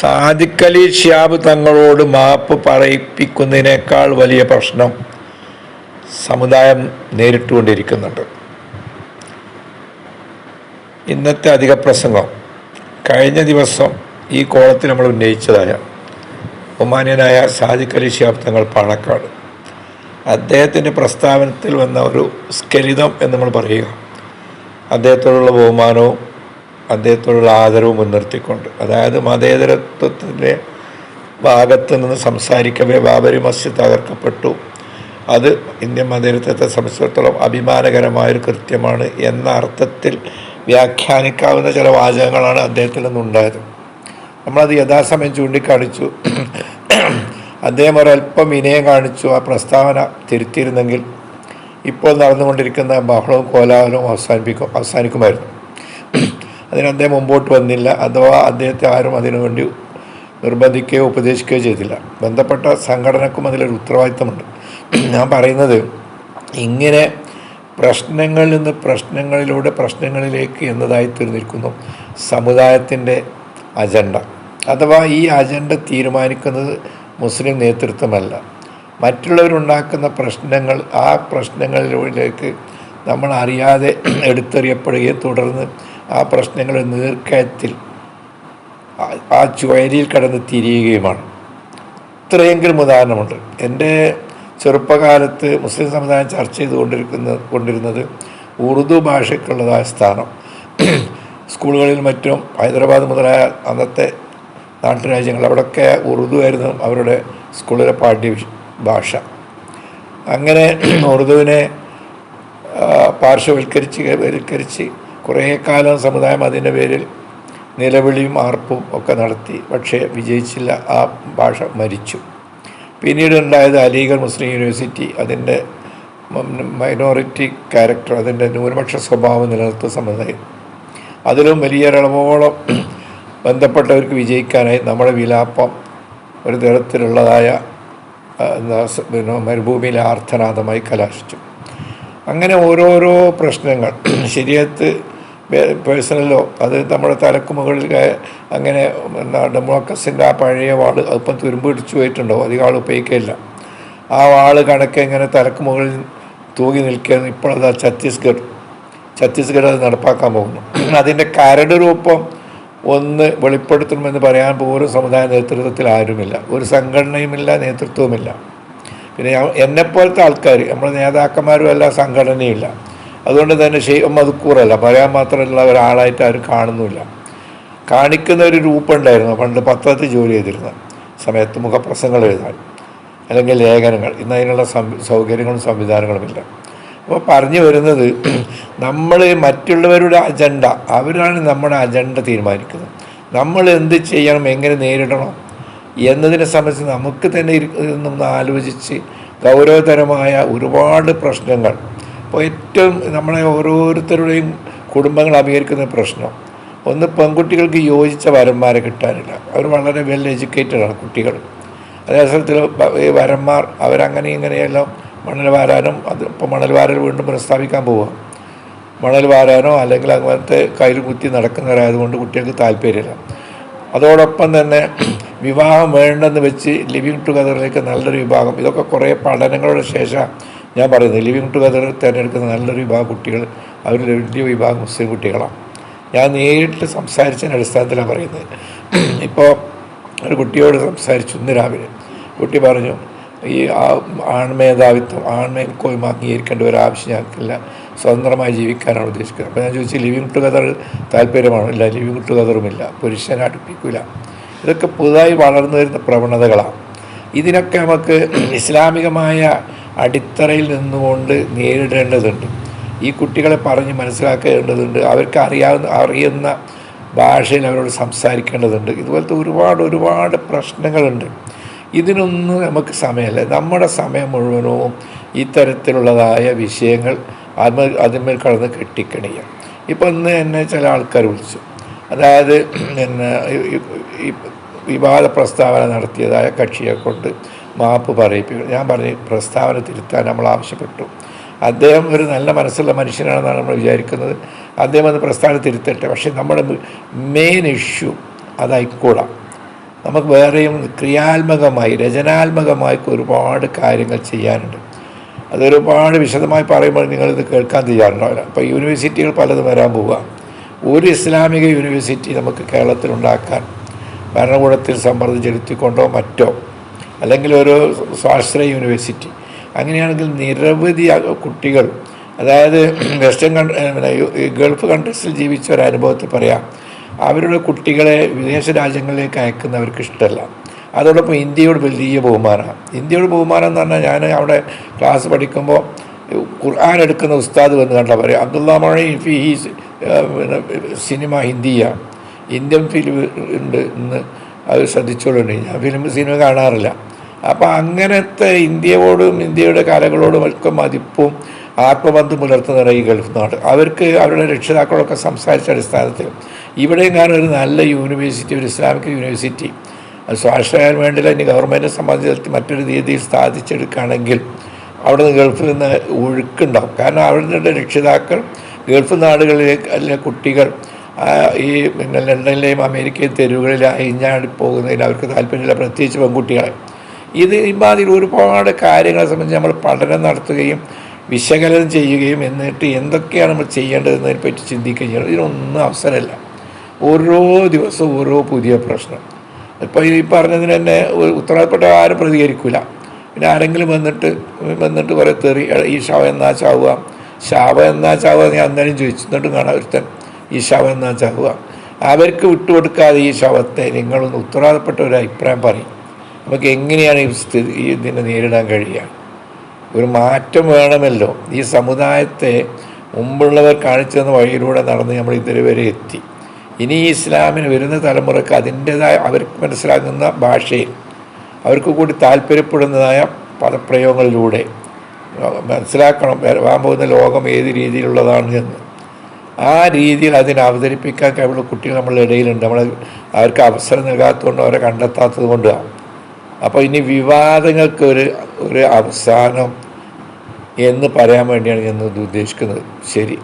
സാദിഖലി ഷിയാബ് തങ്ങളോട് മാപ്പ് പറയിപ്പിക്കുന്നതിനേക്കാൾ വലിയ പ്രശ്നം സമുദായം നേരിട്ടുകൊണ്ടിരിക്കുന്നുണ്ട്. ഇന്നത്തെ അധിക പ്രസംഗം കഴിഞ്ഞ ദിവസം ഈ കോളത്തിൽ നമ്മൾ ഉന്നയിച്ചതായ ഒമാനിയനായ സാദിഖ് അലി ഷിയാബ് തങ്ങൾ പാണക്കാട്. അദ്ദേഹത്തിന്റെ പ്രസ്താവനത്തിൽ വന്ന ഒരു സ്കലിതം എന്ന് നമ്മൾ പറയുക. അദ്ദേഹത്തോടുള്ള ബഹുമാനവും അദ്ദേഹത്തോടുള്ള ആദരവ് മുൻനിർത്തിക്കൊണ്ട്. അതായത് മതേതരത്വത്തിന്റെ ഭാഗത്ത് നിന്ന് സംസാരിക്കവേ ബാബരി മസ്ജിദ് തകർക്കപ്പെട്ടു. അത് ഇന്ത്യൻ മതേതരത്വത്തെ സംബന്ധിച്ചിടത്തോളം അഭിമാനകരമായൊരു കൃത്യമാണ് എന്ന അർത്ഥത്തിൽ വ്യാഖ്യാനിക്കാവുന്ന ചില വാചകങ്ങളാണ് അദ്ദേഹത്തിൽ നിന്നുണ്ടായത്. നമ്മളത് യഥാസമയം ചൂണ്ടിക്കാണിച്ചു. അദ്ദേഹം ഒരല്പം വിനയം കാണിച്ചു. ആ പ്രസ്താവന തിരുത്തിയിരുന്നെങ്കിൽ ഇപ്പോൾ നടന്നുകൊണ്ടിരിക്കുന്ന ബഹളവും കോലാഹലവും അവസാനിപ്പിക്കും അവസാനിക്കുമായിരുന്നു. അതിന് അദ്ദേഹം മുമ്പോട്ട് വന്നില്ല. അഥവാ അദ്ദേഹത്തെ ആരും അതിനുവേണ്ടി നിർബന്ധിക്കുകയോ ഉപദേശിക്കുകയോ ചെയ്തില്ല. ബന്ധപ്പെട്ട സംഘടനക്കും അതിലൊരു ഉത്തരവാദിത്തമുണ്ട്. ഞാൻ പറയുന്നത് ഇങ്ങനെ പ്രശ്നങ്ങളിൽ നിന്ന് പ്രശ്നങ്ങളിലൂടെ പ്രശ്നങ്ങളിലേക്ക് എന്നതായി തീർന്നിരിക്കുന്നു സമുദായത്തിന്റെ അജണ്ട. അഥവാ ഈ അജണ്ട തീരുമാനിക്കുന്നത് മുസ്ലിം നേതൃത്വമല്ല. മറ്റുള്ളവരുണ്ടാക്കുന്ന പ്രശ്നങ്ങൾ ആ പ്രശ്നങ്ങളിലേക്ക് നമ്മൾ അറിയാതെ എടുത്തെറിയപ്പെടുകയും തുടർന്ന് ആ പ്രശ്നങ്ങൾ നീർക്കയത്തിൽ ആ- ചുവരിയിൽ കടന്ന് തിരിയുകയുമാണ്. ഇത്രയെങ്കിലും ഉദാഹരണമുണ്ട്. എന്റെ ചെറുപ്പകാലത്ത് മുസ്ലിം സമുദായം ചർച്ച ചെയ്തുകൊണ്ടിരിക്കുന്ന കൊണ്ടിരുന്നത് ഉറുദു ഭാഷയ്ക്കുള്ളതായ സ്ഥാനം. സ്കൂളുകളിൽ മറ്റും ഹൈദരാബാദ് മുതലായ അന്നത്തെ നാട്ടുരാജ്യങ്ങൾ അവിടെയൊക്കെ ഉറുദു ആയിരുന്നു അവരുടെ സ്കൂളിലെ പാഠ്യ ഭാഷ അങ്ങനെ ഉറുദുവിനെ പാർശ്വവൽക്കരിച്ച് വൽക്കരിച്ച് കുറേ കാലം സമുദായം അതിന്റെ പേരിൽ നിലവിളിയും ആർപ്പും ഒക്കെ നടത്തി. പക്ഷേ വിജയിച്ചില്ല. ആ ഭാഷ മരിച്ചു. പിന്നീട് ഉണ്ടായത് അലീഗഡ് മുസ്ലിം യൂണിവേഴ്സിറ്റി. അതിന്റെ മൈനോറിറ്റി ക്യാരക്ടർ അതിന്റെ ന്യൂനപക്ഷ സ്വഭാവം നിലനിർത്തുന്ന സമുദായം അതിലും വലിയൊരളവോളം ബന്ധപ്പെട്ടവർക്ക് വിജയിക്കാനായി നമ്മുടെ വിലാപ്പം ഒരു തരത്തിലുള്ളതായ പിന്നെ മരുഭൂമിയിലെ ആർത്തനാഥമായി കലാശിച്ചു. അങ്ങനെ ഓരോരോ പ്രശ്നങ്ങൾ ശരിയത്ത് പേഴ്സണലോ അത് നമ്മുടെ തലക്ക് മുകളിൽ അങ്ങനെ ഡെമോക്രസിന്റെ ആ പഴയ വാൾ അതിപ്പം തുരുമ്പ് പിടിച്ചു പോയിട്ടുണ്ടാവും അധികം ആൾ ഉപയോഗിക്കില്ല ആ വാൾ കണക്കെ ഇങ്ങനെ തലക്ക് മുകളിൽ തൂങ്ങി നിൽക്കുകയാണ് ഇപ്പോഴത് ഛത്തീസ്ഗഡ്. ഛത്തീസ്ഗഡ് അത് നടപ്പാക്കാൻ പോകുന്നു. അതിന്റെ കരട് രൂപം ഒന്ന് വെളിപ്പെടുത്തണമെന്ന് പറയാൻ പോലും സമുദായ നേതൃത്വത്തിൽ ആരുമില്ല. ഒരു സംഘടനയുമില്ല നേതൃത്വവുമില്ല. പിന്നെ എന്നെപ്പോലത്തെ ആൾക്കാർ നമ്മുടെ നേതാക്കന്മാരും അല്ല സംഘടനയില്ല അതുകൊണ്ട് തന്നെ ഷെയ്ഖ് മധുക്കൂറല്ല പറയാൻ മാത്രമല്ല ഒരാളായിട്ട് ആരും കാണുന്നില്ല കാണിക്കുന്ന ഒരു രൂപമുണ്ടായിരുന്നു. പണ്ട് പത്രത്തിൽ ജോലി ചെയ്തിരുന്ന സമയത്ത് മുഖപ്രസംഗങ്ങൾ എഴുതാൻ. അല്ലെങ്കിൽ ലേഖനങ്ങൾ. ഇന്ന് അതിനുള്ള സൗകര്യങ്ങളും സംവിധാനങ്ങളുമില്ല അപ്പോൾ പറഞ്ഞു വരുന്നത് നമ്മൾ മറ്റുള്ളവരുടെ അജണ്ട അവരാണ് നമ്മുടെ അജണ്ട തീരുമാനിക്കുന്നത്. നമ്മൾ എന്ത് ചെയ്യണം എങ്ങനെ നേരിടണം എന്നതിനെ സംബന്ധിച്ച് നമുക്ക് തന്നെ ഇരുന്ന് ആലോചിച്ച് ഗൗരവതരമായ ഒരുപാട് പ്രശ്നങ്ങൾ അപ്പോൾ ഏറ്റവും നമ്മളെ ഓരോരുത്തരുടെയും കുടുംബങ്ങൾ അഭികരിക്കുന്ന പ്രശ്നം. ഒന്ന് പെൺകുട്ടികൾക്ക് യോജിച്ച വരന്മാരെ കിട്ടാനില്ല. അവർ വളരെ വെൽ എഡ്യൂക്കേറ്റഡ് ആണ് കുട്ടികൾ. അതേസമയത്തിൽ ഈ വരന്മാർ അവരങ്ങനെ ഇങ്ങനെയെല്ലാം മണൽ വാരാനും അത് ഇപ്പോൾ മണൽ വാരൽ വീണ്ടും പ്രസ്താവിക്കാൻ പോവുക മണൽ വാരാനോ അല്ലെങ്കിൽ അങ്ങനത്തെ കയ്യിൽ കുത്തി നടക്കുന്നവരായതുകൊണ്ട് കുട്ടികൾക്ക് താല്പര്യമില്ല. അതോടൊപ്പം തന്നെ വിവാഹം വേണ്ടെന്ന് വെച്ച് ലിവിങ് ടുഗദറിലേക്ക് നല്ലൊരു വിഭാഗം. ഇതൊക്കെ കുറേ പഠനങ്ങളുടെ ശേഷം ഞാൻ പറയുന്നത് ലിവിങ് ടുഗദർ തിരഞ്ഞെടുക്കുന്ന നല്ലൊരു വിഭാഗം കുട്ടികൾ അവരിൽ വലിയ വിഭാഗം മുസ്ലിം കുട്ടികളാണ്. ഞാൻ നേരിട്ട് സംസാരിച്ചതിന്റെ അടിസ്ഥാനത്തിലാണ് പറയുന്നത്. ഇപ്പോൾ ഒരു കുട്ടിയോട് സംസാരിച്ചു ഇന്ന് രാവിലെ. കുട്ടി പറഞ്ഞു ഈ ആൺമേധാവിത്വം ആൺമേൽക്കോയ്മ അംഗീകരിക്കേണ്ട ഒരു ആവശ്യം ഞങ്ങൾക്കില്ല. സ്വതന്ത്രമായി ജീവിക്കാനാണ് ഉദ്ദേശിക്കുന്നത്. അപ്പോൾ ഞാൻ ചോദിച്ചു ലിവിങ് ടുഗദർ താല്പര്യമാണോ? ഇല്ല ലിവിങ് ടുഗദറുമില്ല പുരുഷനെ അടുപ്പിക്കില്ല ഇതൊക്കെ പുതുതായി വളർന്നു വരുന്ന പ്രവണതകളാണ്. ഇതിനൊക്കെ നമുക്ക് ഇസ്ലാമികമായ അടിത്തറയിൽ നിന്നുകൊണ്ട് നേരിടേണ്ടതുണ്ട്. ഈ കുട്ടികളെ പറഞ്ഞ് മനസ്സിലാക്കേണ്ടതുണ്ട്. അവർക്ക് അറിയാവുന്ന അറിയുന്ന ഭാഷയിൽ അവരോട് സംസാരിക്കേണ്ടതുണ്ട്. ഇതുപോലത്തെ ഒരുപാട് ഒരുപാട് പ്രശ്നങ്ങളുണ്ട്. ഇതിനൊന്നും നമുക്ക് സമയമല്ല. നമ്മുടെ സമയം മുഴുവനും ഇത്തരത്തിലുള്ളതായ വിഷയങ്ങൾ അതിന്മേൽ അതിന്മേൽ കടന്ന് കെട്ടിക്കണിയ. ഇപ്പം ഇന്ന് എന്നെ ചില ആൾക്കാർ വിളിച്ചു. അതായത് പിന്നെ വിവാദ പ്രസ്താവന നടത്തിയതായ കക്ഷിയെ കൊണ്ട് മാപ്പ് പറയിപ്പിക്കണം ഞാൻ പറഞ്ഞു പ്രസ്താവന തിരുത്താൻ നമ്മൾ ആവശ്യപ്പെട്ടു. അദ്ദേഹം ഒരു നല്ല മനസ്സുള്ള മനുഷ്യനാണെന്നാണ് നമ്മൾ വിചാരിക്കുന്നത്. അദ്ദേഹം അത് പ്രസ്താവന തിരുത്തട്ടെ. പക്ഷേ നമ്മുടെ മെയിൻ ഇഷ്യൂ അതായിക്കൂടാ നമുക്ക് വേറെയും ക്രിയാത്മകമായി രചനാത്മകമായി ഒരുപാട് കാര്യങ്ങൾ ചെയ്യാനുണ്ട്. അതൊരുപാട് വിശദമായി പറയുമ്പോൾ നിങ്ങളിത് കേൾക്കാൻ തയ്യാറുണ്ടാവില്ല അപ്പോൾ യൂണിവേഴ്സിറ്റികൾ പലതും വരാൻ പോവുക. ഒരു ഇസ്ലാമിക യൂണിവേഴ്സിറ്റി നമുക്ക് കേരളത്തിൽ ഉണ്ടാക്കാൻ ഭരണകൂടത്തിൽ സമ്മർദ്ദം ചെലുത്തിക്കൊണ്ടോ മറ്റോ അല്ലെങ്കിൽ ഒരു സ്വാശ്രയ യൂണിവേഴ്സിറ്റി. അങ്ങനെയാണെങ്കിൽ നിരവധി കുട്ടികൾ അതായത് വെസ്റ്റേൺ കൺ പിന്നെ ഗൾഫ് കൺട്രീസിൽ ജീവിച്ച ഒരു അനുഭവത്തിൽ പറയാം അവരുടെ കുട്ടികളെ വിദേശ രാജ്യങ്ങളിലേക്ക് അയക്കുന്നവർക്ക് ഇഷ്ടമല്ല. അതോടൊപ്പം ഇന്ത്യയോട് വലിയ ബഹുമാനമാണ്. ഇന്ത്യയോട് ബഹുമാനം എന്ന് പറഞ്ഞാൽ ഞാൻ അവിടെ ക്ലാസ് പഠിക്കുമ്പോൾ ഖുർആൻ എടുക്കുന്ന ഉസ്താദ് വന്ന് കണ്ടാൽ പറയും അബ്ദുള്ള മഴ ഫി ഹി സിനിമ ഹിന്ദിയ. ഇന്ത്യൻ ഫിലിം ഉണ്ട് എന്ന് അത് ശ്രദ്ധിച്ചോളുണ്ട്. ഞാൻ ഫിലിം സിനിമ കാണാറില്ല. അപ്പോൾ അങ്ങനത്തെ ഇന്ത്യയോടും ഇന്ത്യയുടെ കലകളോടും ഒക്കെ മതിപ്പും ആത്മബന്ധം പുലർത്തുന്ന ഈ ഗൾഫ് നാട്. അവർക്ക് അവരുടെ രക്ഷിതാക്കളൊക്കെ സംസാരിച്ച അടിസ്ഥാനത്തിൽ ഇവിടെയും ഞാൻ ഒരു നല്ല യൂണിവേഴ്സിറ്റി ഒരു ഇസ്ലാമിക് യൂണിവേഴ്സിറ്റി സ്വാശ്രയം വേണ്ടി ഇനി ഗവൺമെന്റിനെ സംബന്ധിച്ച് മറ്റൊരു രീതിയിൽ സ്ഥാപിച്ചെടുക്കുകയാണെങ്കിൽ അവിടെ നിന്ന് ഗൾഫിൽ നിന്ന് ഒഴുക്കുണ്ടാവും. കാരണം അവരുടെ രക്ഷിതാക്കൾ ഗൾഫ് നാടുകളിലെ കുട്ടികൾ ഈ പിന്നെ ലണ്ടനിലെയും അമേരിക്കയും തെരുവുകളിൽ അയിഞ്ഞാടി പോകുന്നതിൽ അവർക്ക് താല്പര്യമില്ല. പ്രത്യേകിച്ച് പെൺകുട്ടികളെ. ഇത് ഇമാതിരി ഒരുപാട് കാര്യങ്ങളെ സംബന്ധിച്ച് നമ്മൾ പഠനം നടത്തുകയും വിശകലനം ചെയ്യുകയും എന്നിട്ട് എന്തൊക്കെയാണ് നമ്മൾ ചെയ്യേണ്ടതെന്നതിനെ പറ്റി ചിന്തിക്കുകയും ചെയ്യണം. ഇതിനൊന്നും അവസരമില്ല. ഓരോ ദിവസവും ഓരോ പുതിയ പ്രശ്നം. ഇപ്പോൾ ഈ പറഞ്ഞതിന് തന്നെ ഉത്തരവാദപ്പെട്ട ആരും പ്രതികരിക്കില്ല പിന്നെ ആരെങ്കിലും വന്നിട്ട് വന്നിട്ട് കുറേ തെറി ഈ ശവം എന്നാ ചാവുക? ശാവ എന്നാ ചാവുക ഞാൻ അന്നേരം ചോദിച്ചു. എന്നിട്ടും കാണാം ഒരുത്തൻ ഈ ശവം എന്നാ ചാവുക? അവർക്ക് വിട്ടുകൊടുക്കാതെ ഈ ശവത്തെ നിങ്ങളൊന്ന് ഉത്തരവാദപ്പെട്ട ഒരു അഭിപ്രായം പറയും. നമുക്ക് എങ്ങനെയാണ് ഈ സ്ഥിതി ഈ ഇതിനെ നേരിടാൻ കഴിയുക? ഒരു മാറ്റം വേണമല്ലോ ഈ സമുദായത്തെ മുമ്പുള്ളവർ കാണിച്ചു തന്ന വഴിയിലൂടെ നടന്ന് നമ്മൾ ഇതുവരെ എത്തി. ഇനി ഈ ഇസ്ലാമിന് വരുന്ന തലമുറയ്ക്ക് അതിന്റെതായ അവർക്ക് മനസ്സിലാകുന്ന ഭാഷയിൽ അവർക്ക് കൂടി താല്പര്യപ്പെടുന്നതായ പദപ്രയോഗങ്ങളിലൂടെ മനസ്സിലാക്കണം വരാൻ പോകുന്ന ലോകം ഏത് രീതിയിലുള്ളതാണ് എന്ന്. ആ രീതിയിൽ അതിനെ അവതരിപ്പിക്കാൻ കഴിവുള്ള കുട്ടികൾ നമ്മളുടെ ഇടയിലുണ്ട്. നമ്മൾ അവർക്ക് അവസരം നൽകാത്തതുകൊണ്ട് അവരെ കണ്ടെത്താത്തത് കൊണ്ടാണ് അപ്പോൾ ഇനി വിവാദങ്ങൾക്ക് ഒരു ഒരു അവസാനം എന്ന് പറയാൻ വേണ്ടിയാണ് ഞാൻ ഇത് ഉദ്ദേശിക്കുന്നത്. ശരി.